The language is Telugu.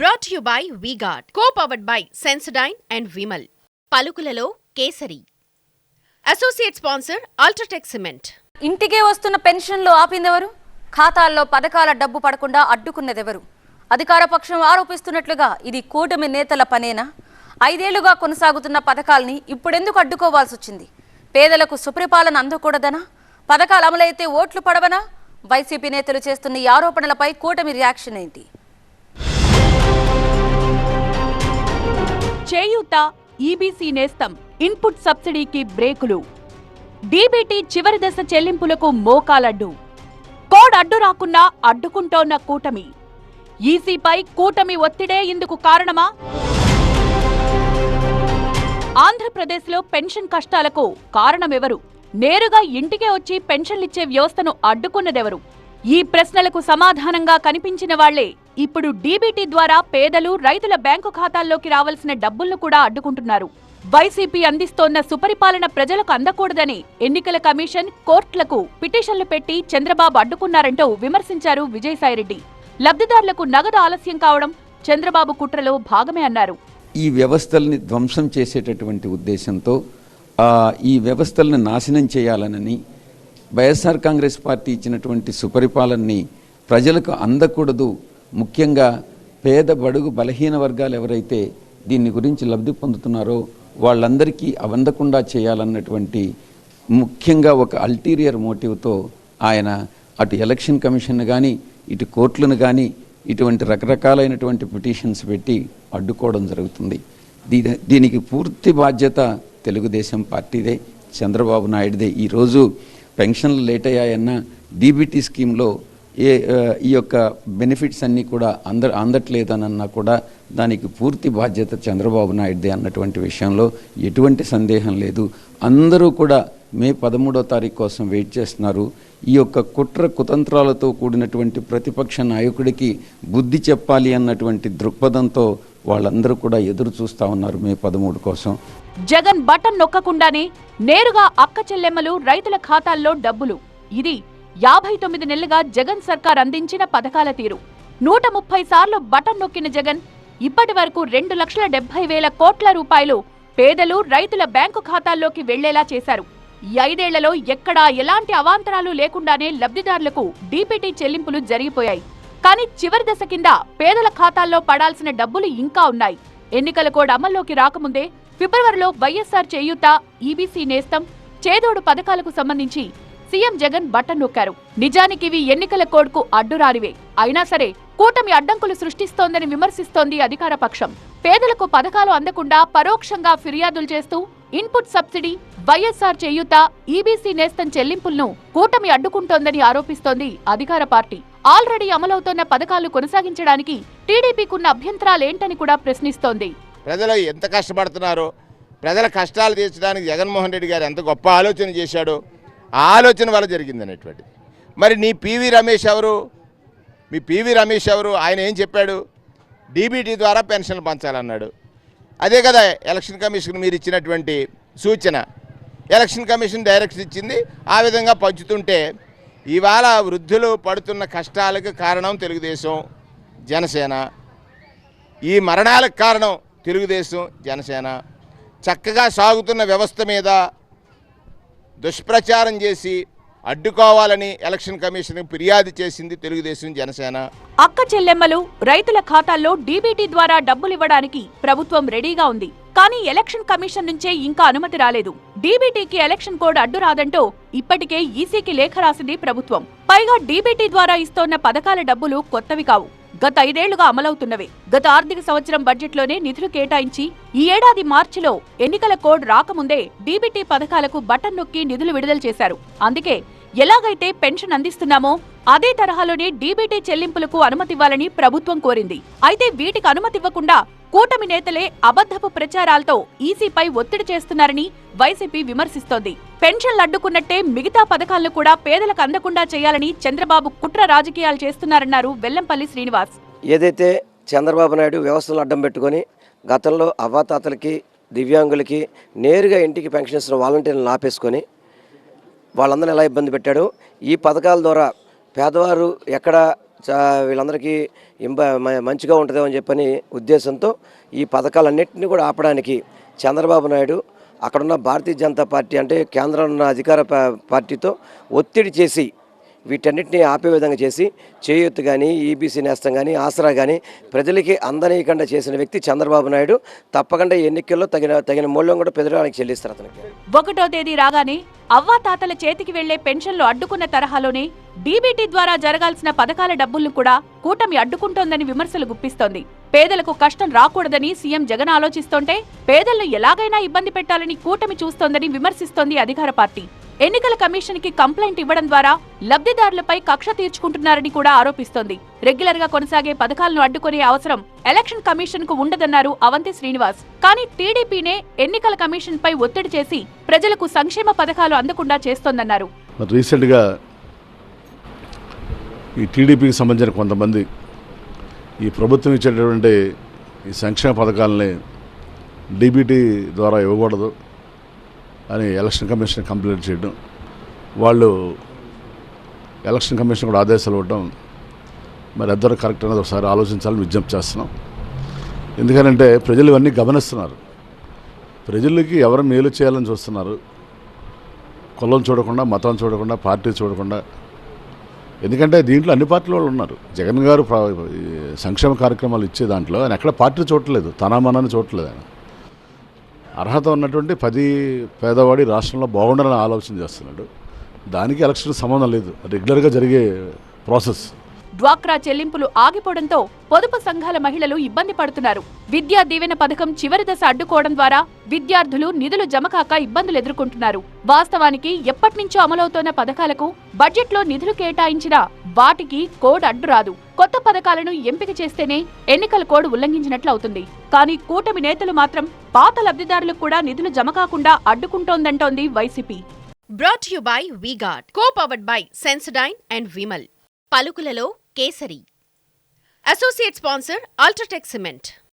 Brought you by V-Guard co powered by Sensodyne and Vimal పలుకులలో Kesari. Associate sponsor UltraTech cement ఇంటికే వస్తున్న పెన్షన్లు ఆపిందెవరు? ఖాతాల్లో పథకాల డబ్బు పడకుండా అడ్డుకున్నదెవరు? అధికార పక్షం ఆరోపిస్తున్నట్లుగా ఇది కూటమి నేతల పనేనా? ఐదేళ్ళుగా కొనసాగుతున్న పథకాల్ని ఇప్పుడెందుకు అడ్డుకోవాల్సి వచ్చింది పేదలకు సుపరిపాలన అందకూడదనా? పథకాలు అమలైతే ఓట్లు పడవనా? వైసీపీ నేతలు చేస్తున్న ఈ ఆరోపణలపై కూటమి రియాక్షన్ ఏంటి? చేయూత ఈబీసీ నేస్తం. ఇన్పుట్ సబ్సిడీకి బ్రేకులు. డీబీటీ చివరి దశ చెల్లింపులకు మోకాలడ్డు కోడ్ అడ్డు రాకున్నా అడ్డుకుంటోన్న కూటమి. ఈసీపై కూటమి ఒత్తిడే ఇందుకు కారణమా? ఆంధ్రప్రదేశ్లో పెన్షన్ కష్టాలకు కారణమెవరు? నేరుగా ఇంటికే వచ్చి పెన్షన్లిచ్చే వ్యవస్థను అడ్డుకున్నదెవరు? ఈ ప్రశ్నలకు సమాధానంగా కనిపించిన వాళ్ళే ఇప్పుడు డీబీటీ ద్వారా పేదలు రైతుల బ్యాంకు ఖాతాల్లోకి రావాల్సిన డబ్బులను కూడా అడ్డుకుంటున్నారు. వైసీపీ అందిస్తోన్న సుపరిపాలన ప్రజలకు అందకూడదని ఎన్నికల కమిషన్ కోర్టులకు పిటిషన్లు పెట్టి చంద్రబాబు అడ్డుకున్నారంటూ విమర్శించారు విజయసాయిరెడ్డి. లబ్ధిదారులకు నగదు ఆలస్యం కావడం చంద్రబాబు కుట్రలో భాగమే అన్నారు. ఈ వ్యవస్థల్ని ధ్వంసం చేసేటటువంటి ఉద్దేశంతో ఈ వ్యవస్థలను నాశనం చేయాలనని వైఎస్ఆర్ కాంగ్రెస్ పార్టీ ఇచ్చినటువంటి సుపరిపాలనని ప్రజలకు అందకూడదు ముఖ్యంగా పేద బడుగు బలహీన వర్గాలు ఎవరైతే దీన్ని గురించి లబ్ధి పొందుతున్నారో వాళ్ళందరికీ అవందకుండా చేయాలన్నటువంటి ముఖ్యంగా ఒక అల్టీరియర్ మోటివ్తో ఆయన అటు ఎలక్షన్ కమిషన్ కానీ ఇటు కోర్టులను కానీ ఇటువంటి రకరకాలైనటువంటి పిటిషన్స్ పెట్టి అడ్డుకోవడం జరుగుతుంది. దీని దీనికి పూర్తి బాధ్యత తెలుగుదేశం పార్టీదే చంద్రబాబు నాయుడుదే. ఈరోజు పెన్షన్లు లేట్ అయ్యాయన్న డీబీటీ స్కీమ్లో ఏ ఈ యొక్క బెనిఫిట్స్ అన్నీ కూడా అంద అందట్లేదనన్నా కూడా దానికి పూర్తి బాధ్యత చంద్రబాబు నాయుడుదే అన్నటువంటి విషయంలో ఎటువంటి సందేహం లేదు. అందరూ కూడా మే పదమూడో తారీఖు కోసం వెయిట్ చేస్తున్నారు. ఈ యొక్క కుట్ర కుతంత్రాలతో కూడినటువంటి ప్రతిపక్ష నాయకుడికి బుద్ధి చెప్పాలి అన్నటువంటి దృక్పథంతో వాళ్ళందరూ కూడా ఎదురు చూస్తూ ఉన్నారు మే పదమూడు కోసం. జగన్ బటన్ నొక్కకుండానే నేరుగా అక్క చెల్లెమ్మలు రైతుల ఖాతాల్లో డబ్బులు. ఇది యాభై తొమ్మిది నెలలుగా జగన్ సర్కార్ అందించిన పథకాల తీరు. నూట ముప్పై సార్లు బటన్ నొక్కిన జగన్ ఇప్పటి వరకు రెండు లక్షల డెబ్బై వేల కోట్ల రూపాయలు పేదలు రైతుల బ్యాంకు ఖాతాల్లోకి వెళ్ళేలా చేశారు. ఈ ఐదేళ్ళలో ఎక్కడా ఎలాంటి అవాంతరాలు లేకుండానే లబ్ధిదారులకు డీపీటీ చెల్లింపులు జరిగిపోయాయి. కానీ చివరి దశ కింద పేదల ఖాతాల్లో పడాల్సిన డబ్బులు ఇంకా ఉన్నాయి. ఎన్నికల కోడ్ అమల్లోకి రాకముందే ఫిబ్రవరిలో వైఎస్ఆర్ చేయూత ఈబీసీ నేస్తం చేదోడు పథకాలకు సంబంధించి సీఎం జగన్ బటన్ నొక్కారు. నిజానికి ఇవి ఎన్నికల కోడ్కు అడ్డురానివే. అయినా సరే కూటమి అడ్డంకులు సృష్టిస్తోందని విమర్శిస్తోంది అధికార పక్షం. పేదలకు పథకాలు అందకుండా పరోక్షంగా ఫిర్యాదులు చేస్తూ input subsidy YSR Cheyutha EBC Nestham చెల్లింపులను కూటమి అడ్డుకుంటోందని ఆరోపిస్తోంది అధికార పార్టీ. ఆల్రెడీ అమలవుతున్న పథకాలు కొనసాగించడానికి టీడీపీకున్న అభ్యంతరాలేంటని కూడా ప్రశ్నిస్తోంది. ప్రజలు ఎంత కష్టపడుతున్నారో? ప్రజల కష్టాలు తీర్చడానికి జగన్మోహన్ రెడ్డి గారు ఎంత గొప్ప ఆలోచన చేశాడో? ఆలోచన వల్ల జరిగింది అనేటువంటిది. మరి నీ పివి రమేష్ ఎవరు? మీ పివి రమేష్ ఎవరు? ఆయన ఏం చెప్పాడు? డీబీటీ ద్వారా పెన్షన్లు పంచాలన్నాడు. అదే కదా ఎలక్షన్ కమిషన్ మీరు ఇచ్చినటువంటి సూచన. ఎలక్షన్ కమిషన్ డైరెక్షన్ ఇచ్చింది. ఆ విధంగా పంచుతుంటే ఇవాళ వృద్ధులు పడుతున్న కష్టాలకు కారణం తెలుగుదేశం జనసేన. ఈ మరణాలకు కారణం తెలుగుదేశం జనసేన. చక్కగా సాగుతున్న వ్యవస్థ మీద దుష్ప్రచారం చేసి అడ్డుకోవాలని ఎలక్షన్ కమిషన్ ఫిర్యాదు చేసింది తెలుగుదేశం జనసేన. అక్క చెల్లెమ్మలు రైతుల ఖాతాల్లో డీబీటీ ద్వారా డబ్బులు ఇవ్వడానికి ప్రభుత్వం రెడీగా ఉంది. కానీ ఎలక్షన్ కమిషన్ నుంచే ఇంకా అనుమతి రాలేదు. డీబీటీకి ఎలక్షన్ కోడ్ అడ్డు రాదంటూ ఇప్పటికే ఈసీకి లేఖ రాసింది ప్రభుత్వం. పైగా డీబీటీ ద్వారా ఇస్తోన్న పథకాల డబ్బులు కొత్తవి కావు. గత ఐదేళ్ళుగా అమలవుతున్నవే. గత ఆర్థిక సంవత్సరం బడ్జెట్లోనే నిధులు కేటాయించి ఈ ఏడాది మార్చిలో ఎన్నికల కోడ్ రాకముందే డీబీటీ పథకాలకు బటన్ నొక్కి నిధులు విడుదల చేశారు. అందుకే ఎలాగైతే పెన్షన్ అందిస్తున్నామో అదే తరహాలోనే డీబీటీ చెల్లింపులకు అనుమతివ్వాలని ప్రభుత్వం కోరింది. అయితే వీటికి అనుమతివ్వకుండా కూటమి నేతలే అబద్ధపు ప్రచారాలతో ఈసీపై ఒత్తిడి చేస్తున్నారని వైసీపీ విమర్శిస్తోంది. పెన్షన్లు అడ్డుకున్నట్టే మిగతా పథకాలను కూడా పేదలకు అందకుండా చేయాలని చంద్రబాబు కుట్ర రాజకీయాలు చేస్తున్నారన్నారు వెల్లంపల్లి శ్రీనివాస్. ఏదైతే చంద్రబాబు నాయుడు వ్యవస్థలు అడ్డం పెట్టుకొని గతంలో అవ్వాతాతలకి దివ్యాంగులకి నేరుగా ఇంటికి పెన్షన్ ఇస్తున్న వాలంటీర్లను ఆపేసుకొని వాళ్ళందరిని ఎలా ఇబ్బంది పెట్టాడు? ఈ పథకాల ద్వారా పేదవారు ఎక్కడ వీళ్ళందరికీ ఇంబ మంచిగా ఉంటుందేమో అని చెప్పని ఉద్దేశంతో ఈ పథకాలన్నింటినీ కూడా ఆపడానికి చంద్రబాబు నాయుడు అక్కడున్న భారతీయ జనతా పార్టీ అంటే కేంద్రంలో ఉన్న అధికార పార్టీతో ఒత్తిడి చేసి వీటన్నిటిని ఆపే విధంగా చేసి చేయూత్ కానీ ఈబీసీ నేస్తం కానీ ఆసరా కానీ ప్రజలకి అందనీయకుండా చేసిన వ్యక్తి చంద్రబాబు నాయుడు. తప్పకుండా ఎన్నికల్లో తగిన తగిన మూల్యం కూడా ప్రజలకు చెల్లిస్తారు అతనికి. ఒకటో తేదీ రాగానే అవ్వా తాతల చేతికి వెళ్ళే పెన్షన్లు అడ్డుకున్న తరహాలోనే డీబీటీ ద్వారా జరగాల్సిన పథకాల డబ్బులను కూడా కూటమి అడ్డుకుంటోందని విమర్శలు గుప్పిస్తోంది. పేదలకు కష్టం రాకూడదని సీఎం జగన్ ఆలోచిస్తోంటే పేదలను ఎలాగైనా ఇబ్బంది పెట్టాలని కూటమి చూస్తోందని విమర్శిస్తోంది అధికార పార్టీ. ఎన్నికల కమిషన్కి కంప్లైంట్ ఇవ్వడం ద్వారా లబ్ధిదారులపై కక్ష తీర్చుకుంటున్నారని కూడా ఆరోపిస్తోంది. రెగ్యులర్గా కొనసాగే పథకాలను అడ్డుకునే అవసరం ఎలక్షన్ కమిషన్కు ఉండదన్నారు అవంతి శ్రీనివాస్. కానీ టీడీపీనే ఎన్నికల కమిషన్ పై ఒత్తిడి చేసి ప్రజలకు సంక్షేమ పథకాలు అందకుండా చేస్తోందన్నారు. రీసెంట్ రీసెంట్గా ఈ టీడీపీకి సంబంధించిన కొంతమంది ఈ ప్రభుత్వం ఇచ్చేటటువంటి ఈ సంక్షేమ పథకాలని డీబీటీ ద్వారా ఇవ్వకూడదు. అని ఎలక్షన్ కమిషన్ కంప్లైంట్ చేయడం వాళ్ళు ఎలక్షన్ కమిషన్ కూడా ఆదేశాలు ఇవ్వడం మరి ఇద్దరు కరెక్ట్ అనేది ఒకసారి ఆలోచించాలని విజ్ఞప్తి చేస్తున్నాం. ఎందుకనంటే ప్రజలు ఇవన్నీ గమనిస్తున్నారు. ప్రజలకి ఎవరు మేలు చేయాలని చూస్తున్నారు. కులం చూడకుండా మతం చూడకుండా పార్టీ చూడకుండా. ఎందుకంటే దీంట్లో అన్ని పార్టీల వాళ్ళు ఉన్నారు. జగన్ గారు సంక్షేమ కార్యక్రమాలు ఇచ్చే దాంట్లో ఆయన ఎక్కడ పార్టీ చూడట్లేదు తన మనని చూడట్లేదు ఆయన. అర్హత ఉన్నటువంటి పది పేదవాడి రాష్ట్రంలో బాగుండాలని ఆలోచన చేస్తున్నాడు. దానికి ఎలక్షన్ సంబంధం లేదు. రెగ్యులర్గా జరిగే ప్రాసెస్. డ్వాక్రా చెల్లింపులు ఆగిపోవడంతో పొదుపు సంఘాల మహిళలు ఇబ్బంది పడుతున్నారు. విద్యా దీవెన పథకం చివరి దశ అడ్డుకోవడం ద్వారా విద్యార్థులు నిధులు జమ కాక ఇబ్బందులు ఎదుర్కొంటున్నారు. వాస్తవానికి ఎప్పటినుంచో అమలవుతోన్న పథకాలకు బడ్జెట్లో నిధులు కేటాయించినా వాటికి కోడ్ అడ్డు రాదు. కొత్త పథకాలను ఎంపిక చేస్తేనే ఎన్నికల కోడ్ ఉల్లంఘించినట్లు అవుతుంది. కానీ కూటమి నేతలు మాత్రం పాత లబ్ధిదారులకు కూడా నిధులు జమ కాకుండా అడ్డుకుంటోందంటోంది YCP. Brought you by V-Guard co powered by Sensodyne and Vimal పలుకులలో Kesari associate sponsor UltraTech cement